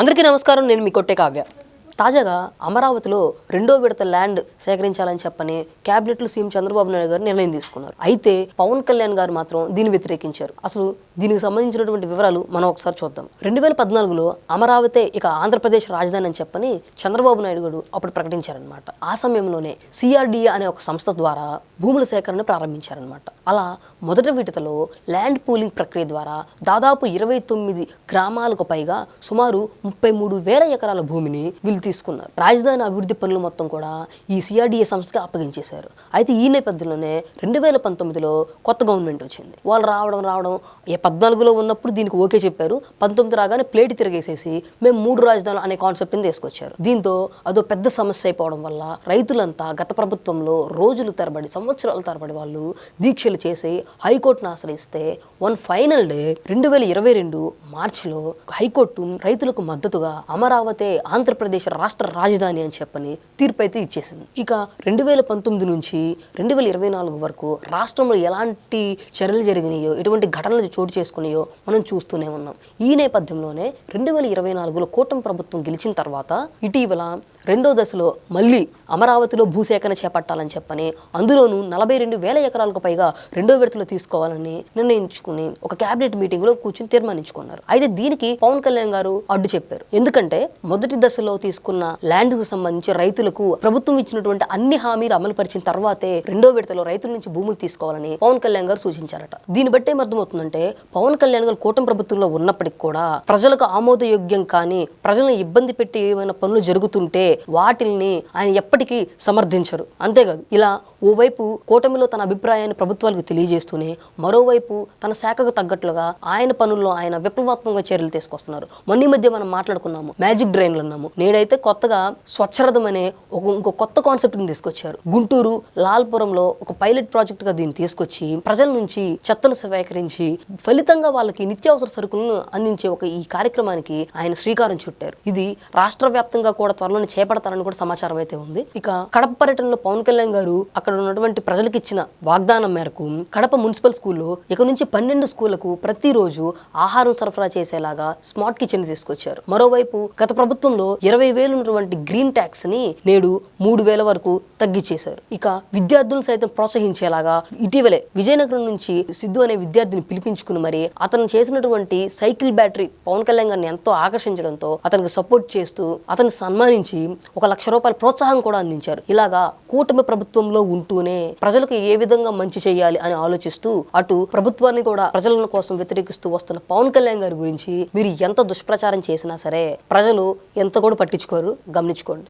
అందరికీ నమస్కారం నేను మీ కొట్టే కావ్య. తాజాగా అమరావతిలో రెండో విడత ల్యాండ్ సేకరించాలని చెప్పని క్యాబినెట్లో సీఎం చంద్రబాబు నాయుడు గారు నిర్ణయం తీసుకున్నారు. అయితే పవన్ కళ్యాణ్ గారు మాత్రం దీన్ని వ్యతిరేకించారు. అసలు దీనికి సంబంధించినటువంటి వివరాలు మనం ఒకసారి చూద్దాం. రెండు వేల పద్నాలుగులో అమరావతి ఇక ఆంధ్రప్రదేశ్ రాజధాని అని చెప్పని చంద్రబాబు నాయుడు గారు అప్పుడు ప్రకటించారనమాట ఆ సమయంలోనే సిఆర్డిఏ అనే ఒక సంస్థ ద్వారా భూముల సేకరణ ప్రారంభించారనమాట అలా మొదటి విడతలో ల్యాండ్ పూలింగ్ ప్రక్రియ ద్వారా దాదాపు ఇరవై తొమ్మిది గ్రామాలకు పైగా సుమారు ముప్పై మూడు వేల ఎకరాల భూమిని వీళ్ళు తీసుకున్నారు. రాజధాని అభివృద్ధి పనులు మొత్తం కూడా ఈ సిఆర్డిఏ సంస్థకి అప్పగించేశారు. అయితే ఈ నేపథ్యంలోనే రెండు వేల పంతొమ్మిదిలో కొత్త గవర్నమెంట్ వచ్చింది. వాళ్ళు రావడం రావడం ఏ పద్నాలుగులో ఉన్నప్పుడు దీనికి ఓకే చెప్పారు. పంతొమ్మిది రాగానే ప్లేట్ తిరిగేసేసి మేము మూడు రాజధానులు అనే కాన్సెప్ట్ని తీసుకొచ్చారు. దీంతో అదో పెద్ద సమస్య అయిపోవడం వల్ల రైతులంతా గత ప్రభుత్వంలో రోజులు తరబడి సంవత్సరాల తరబడి వాళ్ళు దీక్షలు చేసి హైకోర్టును ఆశ్రయిస్తే వన్ ఫైనల్ డే రెండు వేల ఇరవై రెండు మార్చిలో హైకోర్టు రైతులకు మద్దతుగా అమరావతి ఆంధ్రప్రదేశ్ రాష్ట్ర రాజధాని అని చెప్పని తీర్పు అయితే ఇచ్చేసింది. ఇక రెండు వేల పంతొమ్మిది నుంచి రెండు వేల ఇరవై నాలుగు వరకు రాష్ట్రంలో ఎలాంటి చర్యలు జరిగినాయో ఎటువంటి ఘటనలు చోటు చేసుకున్నాయో మనం చూస్తూనే ఉన్నాం. ఈ నేపథ్యంలోనే రెండు వేల ఇరవై నాలుగులో కూటమి ప్రభుత్వం గెలిచిన తర్వాత ఇటీవల రెండో దశలో మళ్ళీ అమరావతిలో భూసేకరణ చేపట్టాలని చెప్పని అందులోనూ నలభై రెండు వేల ఎకరాలకు పైగా రెండో విడతలో తీసుకోవాలని నిర్ణయించుకుని ఒక కేబినెట్ మీటింగ్లో కూర్చుని తీర్మానించుకున్నారు. అయితే దీనికి పవన్ కళ్యాణ్ గారు అడ్డు చెప్పారు. ఎందుకంటే మొదటి దశలో తీసుకున్న ల్యాండ్కు సంబంధించి రైతులకు ప్రభుత్వం ఇచ్చినటువంటి అన్ని హామీలు అమలు పరిచిన తర్వాతే రెండో విడతలో రైతుల నుంచి భూములు తీసుకోవాలని పవన్ కళ్యాణ్ గారు సూచించారట. దీన్ని బట్టి అర్థమవుతుందంటే పవన్ కళ్యాణ్ గారు కూటమి ప్రభుత్వంలో ఉన్నప్పటికీ కూడా ప్రజలకు ఆమోదయోగ్యం కానీ ప్రజలను ఇబ్బంది పెట్టి ఏమైనా పనులు జరుగుతుంటే వాటిల్ని ఆయన ఎప్పటికీ సమర్థించరు. అంతేకాదు ఇలా ఓవైపు కూటమిలో తన అభిప్రాయాన్ని ప్రభుత్వాలకు తెలియజేస్తూనే మరోవైపు తన శాఖకు తగ్గట్లుగా ఆయన పనుల్లో ఆయన విప్లవాత్మక చర్యలు తీసుకొస్తున్నారు. మొన్న మధ్య మనం మాట్లాడుకున్నాము మ్యాజిక్ డ్రైన్లు అన్నాము. నేడైతే కొత్తగా స్వచ్ఛరథం అనే ఒక ఇంకో కొత్త కాన్సెప్ట్ని తీసుకొచ్చారు. గుంటూరు లాల్పురంలో ఒక పైలట్ ప్రాజెక్టుగా దీన్ని తీసుకొచ్చి ప్రజల నుంచి చెత్తను సేకరించి ఫలితంగా వాళ్ళకి నిత్యావసర సరుకులను అందించే ఒక ఈ కార్యక్రమానికి ఆయన శ్రీకారం చుట్టారు. ఇది రాష్ట్ర వ్యాప్తంగా కూడా త్వరలోనే చేపడతారని కూడా సమాచారం అయితే ఉంది. ఇక కడప పర్యటనలో పవన్ కళ్యాణ్ గారు అక్కడ ఉన్నటువంటి ప్రజలకు ఇచ్చిన వాగ్దానం మేరకు కడప మున్సిపల్ స్కూల్లో ఇక నుంచి పన్నెండు స్కూళ్ళకు ప్రతిరోజు ఆహారం సరఫరా చేసేలాగా స్మార్ట్ కిచెన్ తీసుకొచ్చారు. మరోవైపు గత ప్రభుత్వంలో ఇరవై వేలు ఉన్నటువంటి గ్రీన్ ట్యాక్స్ని నేడు మూడు వేల వరకు తగ్గించేశారు ఇక విద్యార్థులను సైతం ప్రోత్సహించేలాగా ఇటీవలే విజయనగరం నుంచి సిద్ధు అనే విద్యార్థిని పిలిపించుకుని మరి అతను చేసినటువంటి సైకిల్ బ్యాటరీ పవన్ కళ్యాణ్ గారిని ఎంతో ఆకర్షించడంతో అతనికి సపోర్ట్ చేస్తూ అతన్ని సన్మానించి ఒక లక్ష రూపాయల ప్రోత్సాహం కూడా అందించారు. ఇలాగా కూటమి ప్రభుత్వంలో ఉంటూనే ప్రజలకు ఏ విధంగా మంచి చేయాలి అని ఆలోచిస్తూ అటు ప్రభుత్వాన్ని కూడా ప్రజల కోసం వ్యతిరేకిస్తూ వస్తున్న పవన్ కళ్యాణ్ గారి గురించి మీరు ఎంత దుష్ప్రచారం చేసినా సరే ప్రజలు ఎంత కూడా పట్టించుకోరు. గమనించుకోండి.